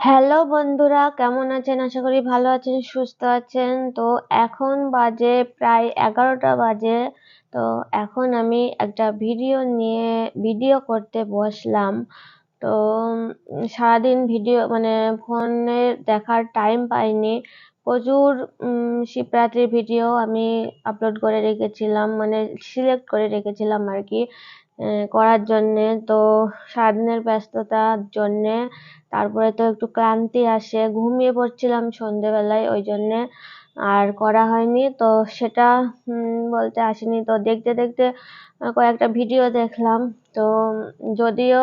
Hello বন্ধুরা, কেমন আছেন? আশা করি ভালো আছেন, সুস্থ আছেন। তো এখন বাজে প্রায় এগারোটা বাজে। তো এখন আমি একটা ভিডিও নিয়ে, ভিডিও করতে বসলাম। তো সারাদিন ভিডিও মানে ফোনে দেখার টাইম পাইনি। প্রচুর শিবরাত্রির ভিডিও আমি আপলোড করে রেখেছিলাম মানে সিলেক্ট করে রেখেছিলাম আর কি। করার জন্যে। তো সারাদিনের ব্যস্ততার জন্যে তারপরে তো একটু ক্লান্তি আসে। ঘুমিয়ে পড়ছিলাম সন্ধেবেলায়, ওই জন্যে আর করা হয়নি। তো সেটা বলতে আসেনি। তো দেখতে দেখতে কয়েকটা ভিডিও দেখলাম। তো যদিও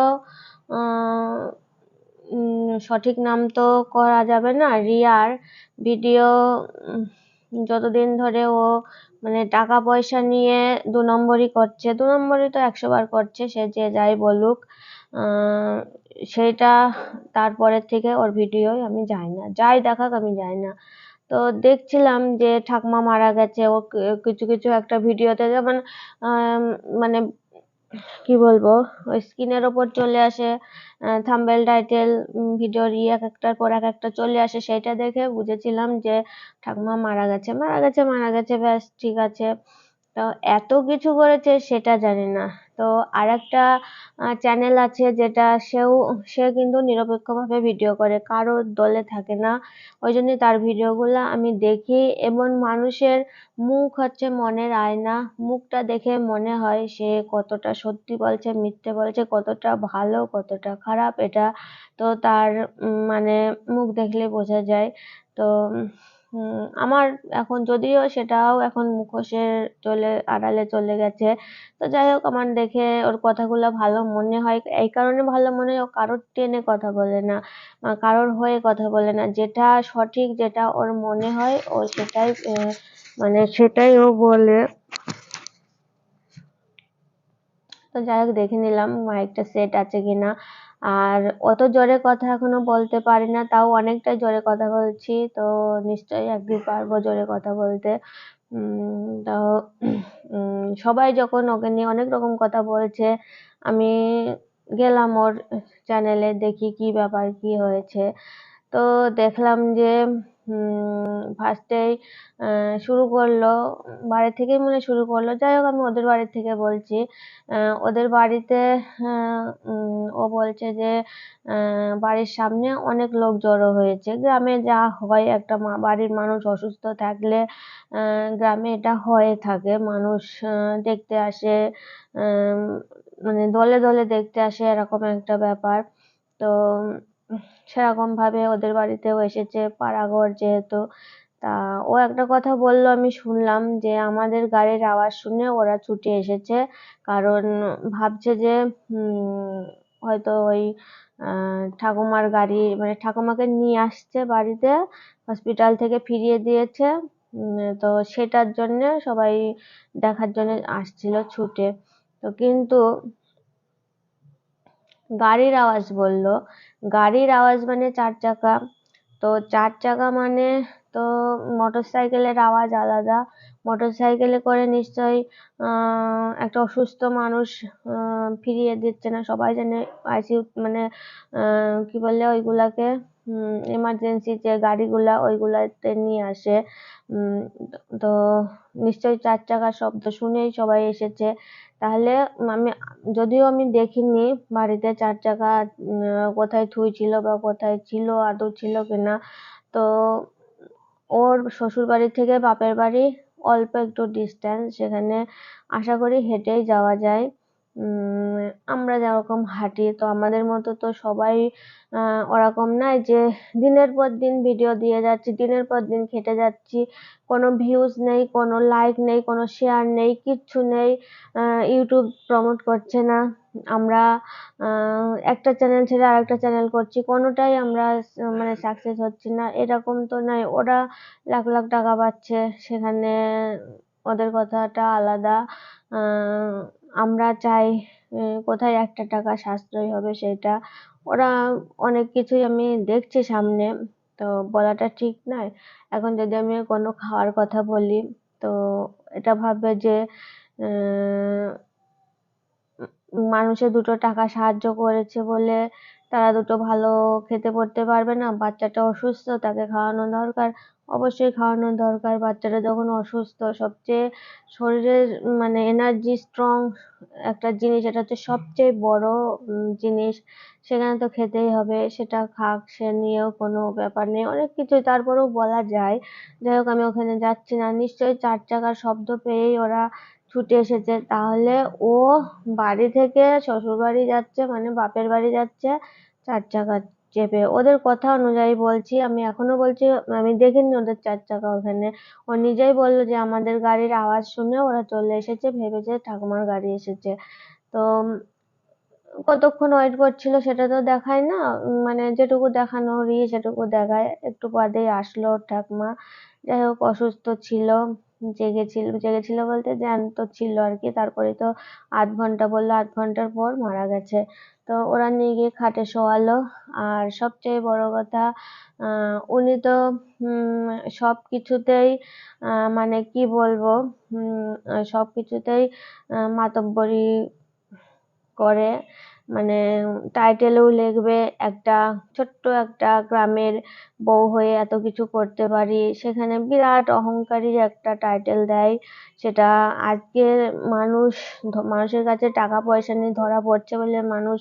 সঠিক নাম তো করা যাবে না। রিয়ার ভিডিও যতদিন ধরে ও মানে টাকা পয়সা নিয়ে দু নম্বরই করছে, দু নম্বরই তো একশো বার করছে, সে যে যাই বলুক। সেটা তারপরের থেকে ওর ভিডিওই আমি যাই না, যাই দেখাক আমি যাই না। তো দেখছিলাম যে ঠাকুমা মারা গেছে, ও কিছু কিছু একটা ভিডিওতে যেমন মানে কি বলব? ওই স্ক্রিনের ওপর চলে আসে থাম্বেল টাইটেল ভিডিওর এক একটার পর এক একটা চলে আসে সেটা দেখে বুঝেছিলাম যে ঠাকুমা মারা গেছে মারা গেছে মারা গেছে, ব্যাস, ঠিক আছে। তো এত কিছু করেছে সেটা জানি না। তো আর একটা চ্যানেল আছে যেটা সেও, সে কিন্তু নিরপেক্ষভাবে ভিডিও করে, কারোর দলে থাকে না। ওই জন্য তার ভিডিওগুলো আমি দেখি। এবং মানুষের মুখ হচ্ছে মনের আয়না। মুখটা দেখে মনে হয় সে কতটা সত্যি বলছে, মিথ্যে বলছে, কতটা ভালো, কতটা খারাপ এটা। তো তার মানে মুখ দেখলে বোঝা যায়। তো আমার এখন যদিও সেটাও এখন মুখোশের চলে, আড়ালে চলে গেছে। তো যাই হোক, আমার দেখে ওর কথাগুলো ভালো মনে হয়। এই কারণে ভালো মনে হয় ও কারোর টেনে কথা বলে না কারোর হয়ে কথা বলে না। যেটা সঠিক, যেটা ওর মনে হয়, ও সেটাই মানে সেটাই ও বলে। তো যাই হোক, দেখে নিলাম মাইকটা সেট আছে কিনা। আর অত জোরে কথা এখনও বলতে পারি না, তাও অনেকটা জোরে কথা বলছি, তো নিশ্চয়ই একদিন পারব জোরে কথা বলতে। তো সবাই যখন ওকে নিয়ে অনেক রকম কথা বলছে, আমি গেলাম ওর চ্যানেলে দেখি কি ব্যাপার, কি হয়েছে। তো দেখলাম যে ফার্স্টেই শুরু করল, বাড়ি থেকেই মনে শুরু করল। যাই হোক, আমি ওদের বাড়ি থেকে বলছি। ওদের বাড়িতে ও বলছে যে বাড়ির সামনে অনেক লোক জড়ো হয়েছে। গ্রামে যা হয়, একটা মা, বাড়ির মানুষ অসুস্থ থাকলে গ্রামে এটা হয়ে থাকে। মানুষ দেখতে আসে মানে দলে দলে দেখতে আসে, এরকম একটা ব্যাপার। তো সেরকম ভাবে ওদের বাড়িতেও এসেছে, পাড়াঘর যেহেতু। তা ও একটা কথা বলল, আমি শুনলাম যে আমাদের গাড়ির আওয়াজ শুনে ওরা ছুটে এসেছে। কারণ ভাবছে যে হয়তো ওই ঠাকুমার গাড়ি মানে ঠাকুমাকে নিয়ে আসছে বাড়িতে হসপিটাল থেকে ফিরিয়ে দিয়েছে। তো সেটার জন্য সবাই দেখার জন্য আসছিল ছুটে। তো কিন্তু গাড়ির আওয়াজ বলল গাড়ির আওয়াজ মানে চার চাকা। তো চার চাকা মানে তো মোটর সাইকেলের আওয়াজ আলাদা। মোটর সাইকেলে করে নিশ্চয়ই একটা অসুস্থ মানুষ ফিরিয়ে দিচ্ছে না। সবাই জানে আইসিইউ মানে কি বলে ওইগুলাকে? এমার্জেন্সি যে গাড়িগুলা, ওইগুলাতে নিয়ে আসে। তো নিশ্চয়ই চার চাকার শব্দ শুনেই সবাই এসেছে। তাহলে আমি, যদিও আমি দেখিনি বাড়িতে চার চাকা কোথায় থুইছিল বা কোথায় ছিল, আদৌ ছিল কিনা। তো ওর শ্বশুর বাড়ি থেকে বাপের বাড়ি অল্প একটু ডিস্টেন্স সেখানে আশা করি হেঁটেই যাওয়া যায়। আমরা যেরকম হাঁটি, তো আমাদের মতো তো সবাই ওরকম নয় যে দিনের পর দিন ভিডিও দিয়ে যাচ্ছি, দিনের পর দিন খেটে যাচ্ছি, কোনো ভিউজ নেই, কোনো লাইক নেই, কোনো শেয়ার নেই, কিচ্ছু নেই ইউটিউব প্রমোট করছে না। আমরা একটা চ্যানেল ছেড়ে আরেকটা চ্যানেল করছি, কোনোটাই আমরা মানে সাকসেস হচ্ছি না, এরকম তো নয়। ওরা লাখ লাখ টাকা পাচ্ছে, সেখানে ওদের কথাটা আলাদা। আমরা চাই কোথায় একটা টাকা সাশ্রয় হবে সেটা। ওরা অনেক কিছুই আমি দেখছি সামনে, তো বলাটা ঠিক নয়। এখন যদি আমি কোনো খাওয়ার কথা বলি, তো এটা ভাববে যে মানুষে দুটো টাকা সাহায্য করেছে বলে তারা দুটো ভালো খেতে পড়তে পারবে না, বাচ্চাটা অসুস্থ, তাকে খাওয়ানো দরকার। অবশ্যই খাওয়ানো দরকার। বাচ্চাটা যখন অসুস্থ, সবচেয়ে শরীরের মানে এনার্জি স্ট্রং একটা জিনিস, এটা হচ্ছে সবচেয়ে বড় জিনিস। সেখানে তো খেতেই হবে, সেটা খাক, সে নিয়েও কোনো ব্যাপার নেই। অনেক কিছুই তারপরেও বলা যায়। যাই হোক, আমি ওখানে যাচ্ছি না। নিশ্চয়ই চার চাকার শব্দ পেয়েই ওরা ছুটে এসেছে। তাহলে ও বাড়ি থেকে শ্বশুর বাড়ি যাচ্ছে মানে বাপের বাড়ি যাচ্ছে, চার চাকা চেপে ওদের কথা অনুযায়ী বলছি, আমি এখনও বলছি, আমি দেখিনি ওদের চার চাকা ওখানে। ও নিজেই বলল যে আমাদের গাড়ির আওয়াজ শুনে ওরা চলে এসেছে, ভেবেছে ঠাকুমার গাড়ি এসেছে। তো কতক্ষণ ওয়েট করছিল সেটা তো দেখায় না মানে যেটুকু দেখানোর ইয়ে সেটুকু দেখায়, একটু বাদেই আসলো ঠাকুমা। যাই হোক, অসুস্থ ছিল। জেগেছিল জেগেছিল বলতে জ্যান্ত ছিল আর কি। তারপরে তো আধ ঘণ্টা বলল, আধ ঘণ্টার পর মারা গেছে। তো ওরা নিয়ে গিয়ে খাটে শোয়ালো। আর সবচেয়ে বড় কথা উনি তো সব কিছুতেই মানে কি বলব সব কিছুতেই মাতব্বরি করে। মানে টাইটেলেও লিখবে, একটা ছোট্ট একটা গ্রামের বউ হয়ে এত কিছু করতে পারি। সেখানে বিরাট অহংকারী একটা টাইটেল দেয়। সেটা আজকের মানুষ মানুষের কাছে টাকা পয়সা নিয়ে ধরা পড়ছে বলে মানুষ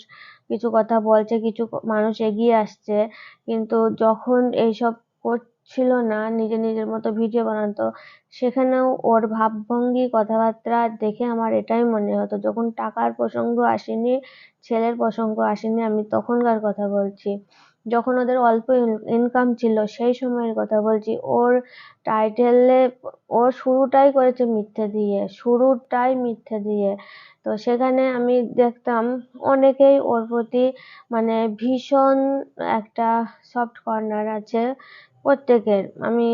কিছু কথা বলছে, কিছু মানুষ এগিয়ে আসছে। কিন্তু যখন এইসব করছিল না, নিজে নিজের মতো ভিডিও বানাতো সেখানেও ওর ভাবভঙ্গি কথাবার্তা দেখে আমার এটাই মনে হতো, যখন টাকার প্রসঙ্গ আসেনি, ছেলের প্রসঙ্গ আসেনি, আমি তখনকার কথা বলছি। যখন ওদের অল্প ইনকাম ছিল, সেই সময়ের কথা বলছি। ওর টাইটেলে ওর শুরুটাই করেছে মিথ্যে দিয়ে, শুরুটাই মিথ্যে দিয়ে। তো সেখানে আমি দেখতাম অনেকেই ওর প্রতি মানে ভীষণ একটা সফট কর্নার আছে। প্রত্যেকের, আমি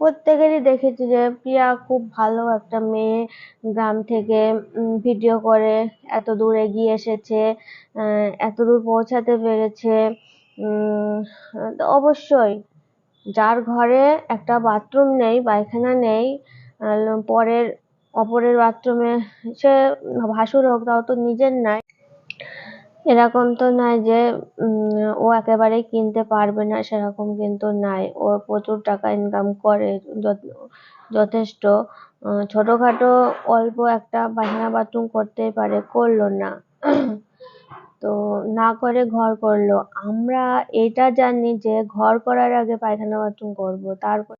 প্রত্যেকেরই দেখেছি যে প্রিয়া খুব ভালো একটা মেয়ে, গ্রাম থেকে ভিডিও করে, এত দূর এগিয়ে এসেছে এত দূর পৌঁছাতে পেরেছে অবশ্যই যার ঘরে একটা বাথরুম নেই, পায়খানা নেই পরের, অপরের বাথরুমে সে ভাসুর হোক, তাও তো নিজের নাই। এরকম তো নয় যে ও একেবারেই কিনতে পারবে না, সেরকম কিন্তু নাই। ও প্রচুর টাকা ইনকাম করে যথেষ্ট। ছোটোখাটো অল্প একটা পায়খানা বাথরুম করতেই পারে, করল না। তো না করে ঘর করল। আমরা এটা জানি যে, ঘর করার আগে পায়খানা বাথরুম করব, তারপর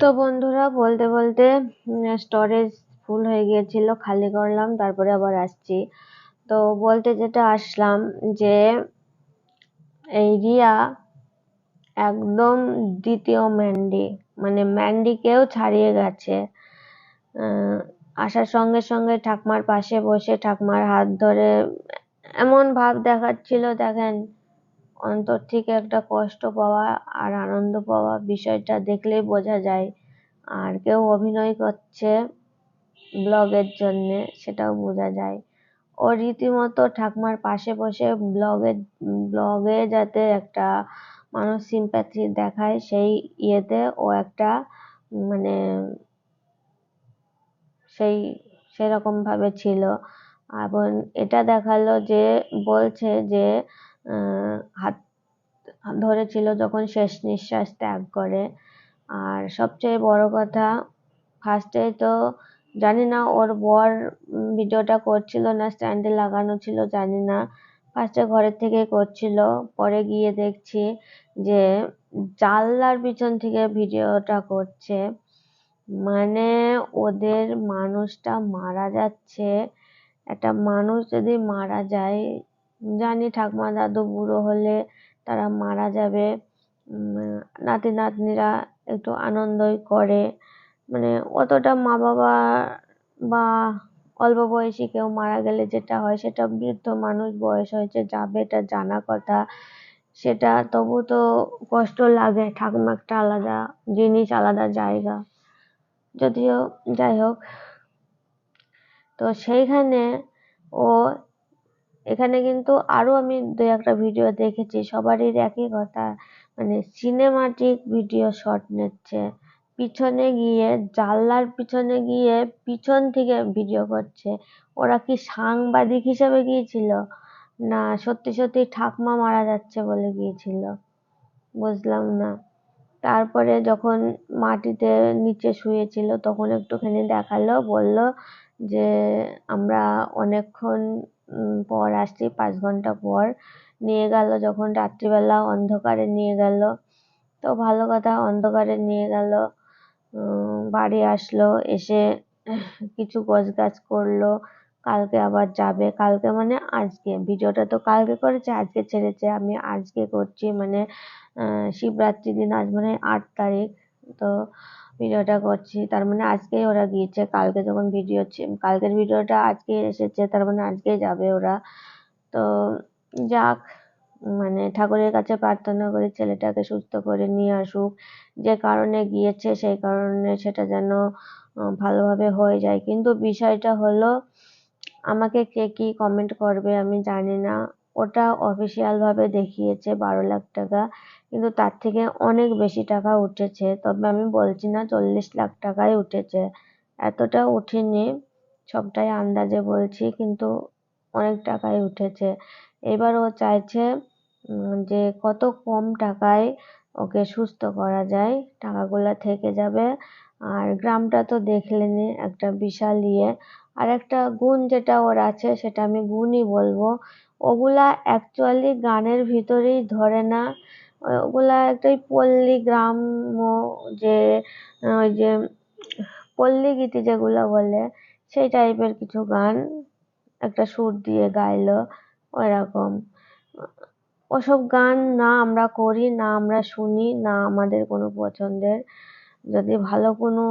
তো বন্ধুরা, বলতে বলতে স্টোরেজ ফুল হয়ে গিয়েছিল, খালি করলাম, তারপরে আবার আসছি। তো বলতে যেটা আসলাম যে, এই রিয়া একদম দ্বিতীয় ম্যান্ডি মানে ম্যান্ডিকেও ছাড়িয়ে গেছে। আসার সঙ্গে সঙ্গে ঠাকমার পাশে বসে ঠাকমার হাত ধরে এমন ভাব দেখাচ্ছিল, দেখেন, অন্তর থেকে একটা কষ্ট পাওয়া আর আনন্দ পাওয়া বিষয়টা দেখলেই বোঝা যায়। আর কেউ অভিনয় করছে ব্লগের জন্যে, সেটাও বোঝা যায়। ও রীতিমতো ঠাকুমার পাশে বসে ব্লগে ব্লগে যাতে একটা মানুষ সিম্প্যাথি দেখায়, সেই ইয়েতে ও একটা মানে সেই, সেরকমভাবে ছিল। এবং এটা দেখাল যে, বলছে যে হাত ধরেছিল যখন শেষ নিঃশ্বাস ত্যাগ করে। আর সবচেয়ে বড় কথা ফার্স্টে তো জানি না ওর বর ভিডিওটা করছিল না স্ট্যান্ডে লাগানো ছিল, জানি না। ফার্স্টে ঘরের থেকে করছিল, পরে গিয়ে দেখছি যে জানলার পিছন থেকে ভিডিওটা করছে। মানে ওদের মানুষটা মারা যাচ্ছে। একটা মানুষ যদি মারা যায়, জানি ঠাকুমা দাদু বুড়ো হলে তারা মারা যাবে। নাতি নাতনিরা একটু আনন্দই করে। মানে অতটা মা বাবা বা অল্প বয়সী কেউ মারা গেলে যেটা হয়, সেটা বৃদ্ধ মানুষ বয়স হয়েছে, যাবে এটা জানা কথা। সেটা তবু তো কষ্ট লাগে, ঠাকুমা একটা আলাদা জিনিস, আলাদা জায়গা। যদিও যাই হোক। তো সেইখানে ও, এখানে কিন্তু আরও আমি দু একটা ভিডিও দেখেছি, সবারই একই কথা। মানে সিনেমাটিক ভিডিও শট নিচ্ছে। পিছনে গিয়ে, জানলার পিছনে গিয়ে পিছন থেকে ভিডিও করছে। ওরা কি সাংবাদিক হিসেবে গিয়েছিল? না, সত্যি সত্যি ঠাকমা মারা যাচ্ছে বলে গিয়েছিল। বুঝলাম না। তারপরে যখন মাটিতে নিচে শুয়েছিল, তখন একটুখানি দেখাল, বলল যে, আমরা অনেকক্ষণ পর আসছি, পাঁচ ঘণ্টা পর। নিয়ে গেল, যখন রাত্রিবেলা অন্ধকারে নিয়ে গেল। তো ভালো কথা, অন্ধকারে নিয়ে গেল। বাড়ি আসলো, এসে কিছু গাছ করল, কালকে আবার যাবে, কালকে মানে আজকে, ভিডিওটা তো কালকে করেছে, আজকে ছেড়েছে, আমি আজকে করছি মানে শিবরাত্রি দিন, আজ মানে আট তারিখ, তো ভিডিওটা করছি, তার মানে আজকেই ওরা গিয়েছে, কালকে যখন ভিডিও কালকের ভিডিওটা আজকে এসেছে, তার মানে আজকেই যাবে ওরা, তো যাক মানে ঠাকুরের কাছে প্রার্থনা করি ছেলেটাকে সুস্থ করে নিয়ে আসুক। যে কারণে গিয়েছে, সেই কারণে সেটা যেন ভালোভাবে হয়ে যায়। কিন্তু বিষয়টা হলো, আমাকে কে কি কমেন্ট করবে আমি জানি না। ওটা অফিসিয়াল ভাবে দেখিয়েছে বারো লাখ টাকা। কিন্তু তার থেকে অনেক বেশি টাকা উঠেছে। তবে আমি বলছি না, চল্লিশ লাখ টাকাই উঠেছে। এতটা উঠেনি, সবটাই আন্দাজে বলছি, কিন্তু অনেক টাকাই উঠেছে। এবার ও চাইছে যে কত কম টাকায় ওকে সুস্থ করা যায়, টাকাগুলো থেকে যাবে। আর গ্রামটা তো দেখলেনি একটা বিশাল ইয়ে। আর একটা গুণ যেটা ওর আছে, সেটা আমি গুণই বলব। ওগুলা অ্যাকচুয়ালি গানের ভিতরেই ধরে না। ওগুলা একটাই পল্লী গ্রাম্য যে, ওই যে পল্লী গীতি যেগুলো বলে, সেই টাইপের কিছু গান একটা সুর দিয়ে গাইলো, ওইরকম। ওসব গান না আমরা করি, না আমরা শুনি, না আমাদের কোনো পছন্দের। যদি ভালো কোনো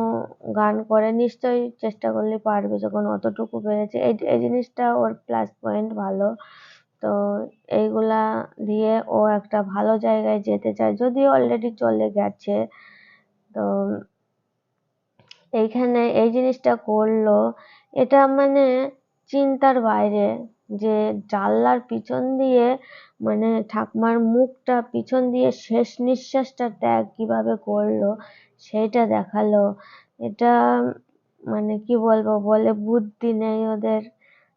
গান করে, নিশ্চয়ই চেষ্টা করলে পারবে যখন অতটুকু পেরেছে। এই এই জিনিসটা ওর প্লাস পয়েন্ট ভালো। তো এইগুলা দিয়ে ও একটা ভালো জায়গায় যেতে চায়। যদিও অলরেডি চলে গেছে। তো এইখানে এই জিনিসটা করল। এটা মানে চিন্তার বাইরে। যে জানলার পিছন দিয়ে মানে ঠাকমার মুখটা পিছন দিয়ে শেষ নিঃশ্বাসটা ত্যাগ কীভাবে করল সেইটা দেখাল। এটা মানে কি বলব, বলে বুদ্ধি নেই ওদের।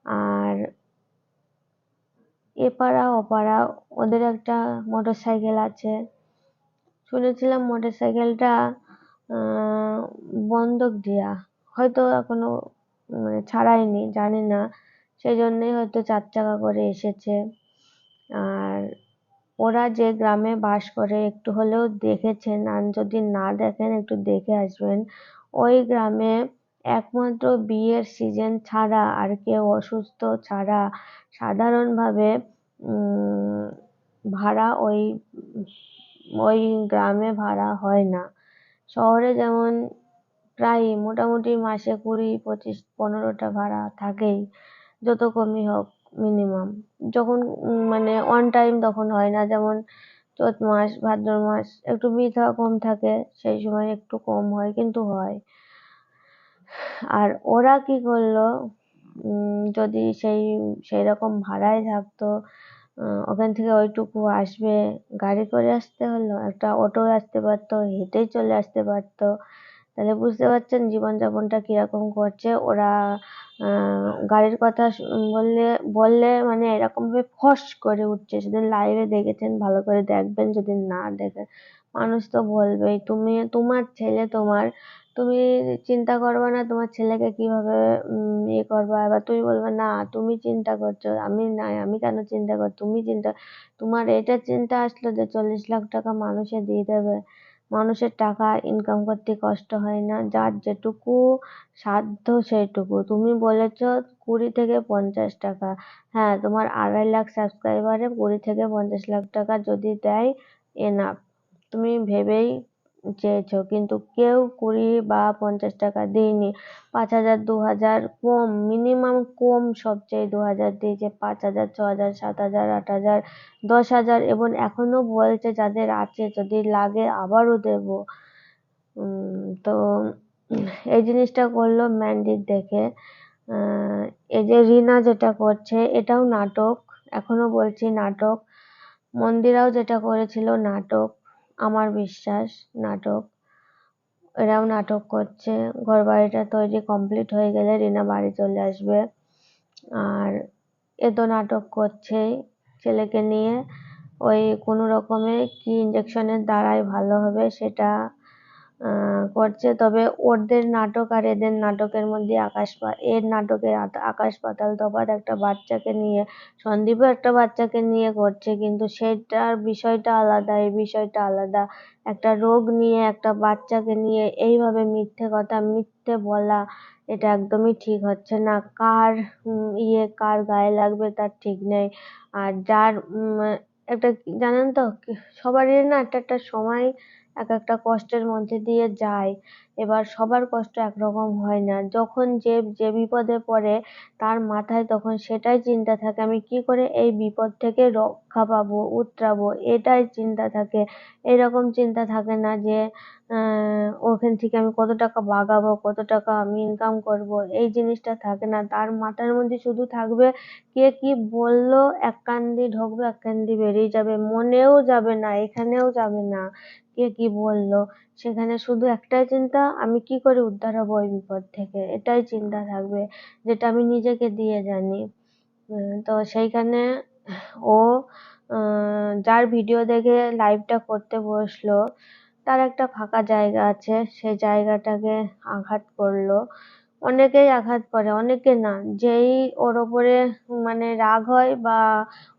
আর এপাড়া ওপাড়া ওদের একটা মোটর সাইকেল আছে। শুনেছিলাম মোটর সাইকেলটা বন্ধক দেওয়া হয়তো এখনও মানে ছাড়ায়নি জানি না। সেই জন্যই হয়তো চার চাকা করে এসেছে। আর ওরা যে গ্রামে বাস করে, একটু হলেও দেখেছেন আর যদি না দেখেন, একটু দেখে আসবেন। ওই গ্রামে একমাত্র বিয়ের সিজন ছাড়া আর কেউ অসুস্থ ছাড়া সাধারণভাবে ভাড়া ওই ওই গ্রামে ভাড়া হয় না। শহরে যেমন প্রায় মোটামুটি মাসে কুড়ি, পঁচিশ, পনেরোটা ভাড়া থাকেই। যত কমই হোক মিনিমাম যখন মানে অন টাইম তখন হয় না, যেমন চৈত মাস, ভাদ্র মাস একটু বৃথা কম থাকে, সেই সময় একটু কম হয়, কিন্তু হয়। আর ওরা কি করল যদি সেই সেই রকম ভাড়ায় থাকতো ওখান থেকে ওইটুকু আসবে, গাড়ি করে আসতে হলো, একটা অটো আসতে পারতো, হেঁটেই চলে আসতে পারতো। তাহলে বুঝতে পারছেন জীবনযাপনটা কীরকম করছে। ওরা গাড়ির কথা বললে বললে মানে এরকমভাবে ফস করে উঠছে। সেদিন লাইভে দেখেছেন, ভালো করে দেখবেন, যদি না দেখেন মানুষ তো বলবেই, তুমি, তোমার ছেলে তোমার, তুমি চিন্তা করবে না, তোমার ছেলেকে কীভাবে ইয়ে করবা? এবার তুমি বলবে, না, তুমি চিন্তা করছ, আমি নাই আমি কেন চিন্তা কর, তুমি চিন্তা, তোমার এটা চিন্তা আসলো যে চল্লিশ লাখ টাকা মানুষে দিয়ে দেবে। মানুষের টাকা ইনকাম করতে কষ্ট হয় না। যার যেটুকু সাধ্য সেটুকু তুমি বলেছ কুড়ি থেকে পঞ্চাশ টাকা। হ্যাঁ তোমার আড়াই লাখ সাবস্ক্রাইবারে কুড়ি থেকে পঞ্চাশ লাখ টাকা যদি দেয় এনাফ তুমি ভেবেই চেয়েছো, কিন্তু কেউ কুড়ি বা পঞ্চাশ টাকা দেয়নি। পাঁচ হাজার, দু হাজার কম মিনিমাম কম সবচেয়ে দু হাজার দিয়েছে। পাঁচ হাজার, ছ হাজার, সাত হাজার, আট হাজার, দশ হাজার, এবং এখনও বলছে যাদের আছে, যদি লাগে আবারও দেব। তো এই জিনিসটা করল ম্যান্ডির দেখে। এই যে রিনা যেটা করছে, এটাও নাটক, এখনও বলছি নাটক। মন্দিরাও যেটা করেছিল, নাটক। আমার বিশ্বাস, নাটক। এরাও নাটক করছে। ঘর বাড়িটা তৈরি কমপ্লিট হয়ে গেলে রিনা বাড়ি চলে আসবে। আর এ তো নাটক করছেই ছেলেকে নিয়ে। ওই কোনো রকমে কি ইঞ্জেকশনের দ্বারাই ভালো হবে সেটা করছে। তবে ওদের নাটক আর এদের নাটকের মধ্যে আকাশ এর নাটকে আকাশ পাতাল তফাৎ একটা বাচ্চাকে নিয়ে, সন্দীপও একটা বাচ্চাকে নিয়ে করছে। কিন্তু সেটার বিষয়টা আলাদা, এই বিষয়টা আলাদা। একটা রোগ নিয়ে, একটা বাচ্চাকে নিয়ে এইভাবে মিথ্যে কথা, মিথ্যে বলা, এটা একদমই ঠিক হচ্ছে না। কার ইয়ে কার গায়ে লাগবে তার ঠিক নেই। আর যার একটা জানেন তো সবারই না একটা একটা সময় এক একটা কষ্টের মধ্যে দিয়ে যায়। এবার সবার কষ্ট একরকম হয় না। যখন যে যে বিপদে পড়ে তার মাথায় তখন সেটাই চিন্তা থাকে, আমি কি করে এই বিপদ থেকে রক্ষা পাবো, উতরাবো? এটাই চিন্তা থাকে। এরকম চিন্তা থাকে না যে ওখান থেকে আমি কত টাকা বাগাবো, কত টাকা আমি ইনকাম করব? এই জিনিসটা থাকে না। তার মাথার মধ্যে শুধু থাকবে কে কি বলল, এক কান দিয়ে ঢুকবে, এক কান দিয়ে বেরিয়ে যাবে। মনেও যাবে না, এখানেও যাবে না। কে কি বলল? সেখানে শুধু একটাই চিন্তা, আমি কি করে উদ্ধার হব ওই বিপদ থেকে? এটাই চিন্তা থাকবে, যেটা আমি নিজেকে দিয়ে জানি। তো সেইখানে ও যার ভিডিও দেখে লাইভটা করতে বসল, তার একটা ফাঁকা জায়গা আছে, সেই জায়গাটাকে আঘাত করল। অনেকেই আঘাত করে, অনেকে না। যেই ওর ওপরে মানে রাগ হয় বা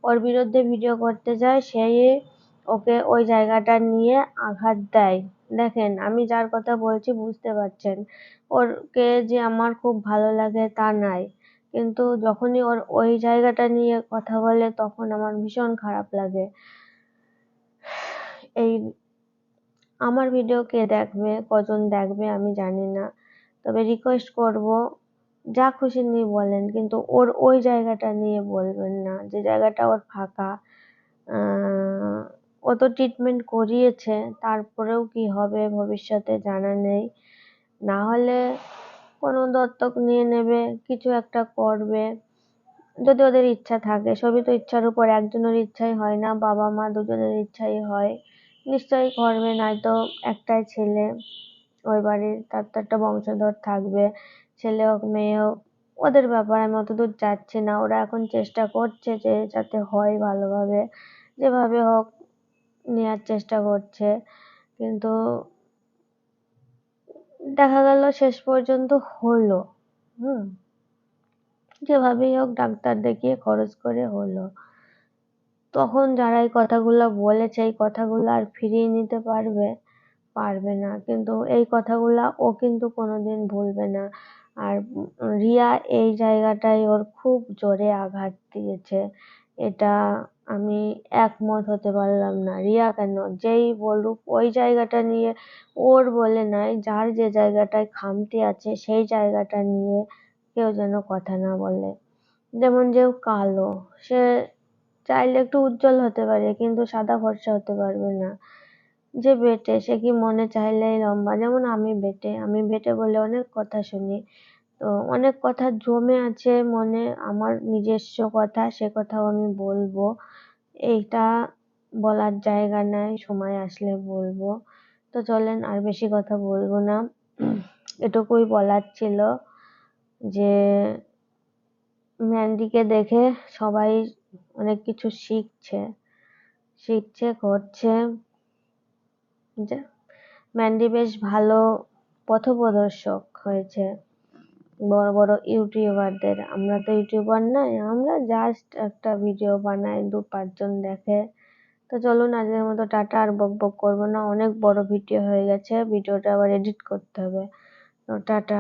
ওর বিরুদ্ধে ভিডিও করতে যায়, সেই ওকে ওই জায়গাটা নিয়ে আঘাত দেয়। দেখেন, আমি যার কথা বলছি বুঝতে পারছেন। ওরকে যে আমার খুব ভালো লাগে তা নাই। কিন্তু যখনই ওর ওই জায়গাটা নিয়ে কথা বলে তখন আমার ভীষণ খারাপ লাগে। এই আমার ভিডিও কে দেখবে, কজন দেখবে আমি জানি না। তবে রিকোয়েস্ট করব, যা খুশি নিয়ে বলেন, কিন্তু ওর ওই জায়গাটা নিয়ে বলবেন না। যে জায়গাটা ওর ফাঁকা ও ট্রিটমেন্ট করিয়েছে, তারপরেও কি হবে ভবিষ্যতে জানা নেই। না হলে কোনো দত্তক নিয়ে নেবে, কিছু একটা করবে। যদি ওদের ইচ্ছা থাকে, সবই তো ইচ্ছার উপর, একজনের ইচ্ছাই হয় না, বাবা মা দুজনের ইচ্ছাই হয়। নিশ্চয়ই করবে, নয়তো একটাই ছেলে, ওই বাড়ির, তার তো একটা বংশধর থাকবে, ছেলে হোক, মেয়ে হোক, ওদের ব্যাপার আমি অতদূর যাচ্ছি না। ওরা এখন চেষ্টা করছে যে যাতে হয় ভালোভাবে, যেভাবে হোক নেওয়ার চেষ্টা করছে। কিন্তু দেখা গেল শেষ পর্যন্ত হলো। হুম? যেভাবেই হোক ডাক্তার দেখিয়ে খরচ করে হলো। তখন যারা এই কথাগুলো বলেছে, এই কথাগুলো আর ফিরিয়ে নিতে পারবে পারবে না। কিন্তু এই কথাগুলা ও কিন্তু কোনোদিন ভুলবে না। আর রিয়া এই জায়গাটায় ওর খুব জোরে আঘাত দিয়েছে। এটা আমি একমত হতে পারলাম না। রিয়া কেন? যেই বলুক, ওই জায়গাটা নিয়ে ওর বলে নয় যার যে জায়গাটায় খামতি আছে, সেই জায়গাটা নিয়ে কেউ যেন কথা না বলে। যেমন যে কালো, সে চাইলে একটু উজ্জ্বল হতে পারে, কিন্তু সাদা ফর্সা হতে পারবে না। যে বেটে, সে কি মনে চাইলেই লম্বা? যেমন আমি বেটে আমি বেটে বলে অনেক কথা শুনি। তো অনেক কথা জমে আছে মনে, আমার নিজস্ব কথা, সে কথাও আমি বলব। এইটা বলার জায়গা নাই, সময় আসলে বলব। তো চলেন আর বেশি কথা বলব না। এটুকুই বলার ছিল যে, ম্যান্ডিকে দেখে সবাই অনেক কিছু শিখছে শিখছে করছে ম্যান্ডি বেশ ভালো পথপ্রদর্শক হয়েছে। বড় বড় ইউটিউবারদের। আমরা তো ইউটিউবার নয় আমরা জাস্ট একটা ভিডিও বানাই, দু পাঁচজন দেখে। তো চলুন, আজকের মতো টাটা, আর বক বক করব না। অনেক বড় ভিডিও হয়ে গেছে ভিডিওটা আবার এডিট করতে হবে। তো টাটা।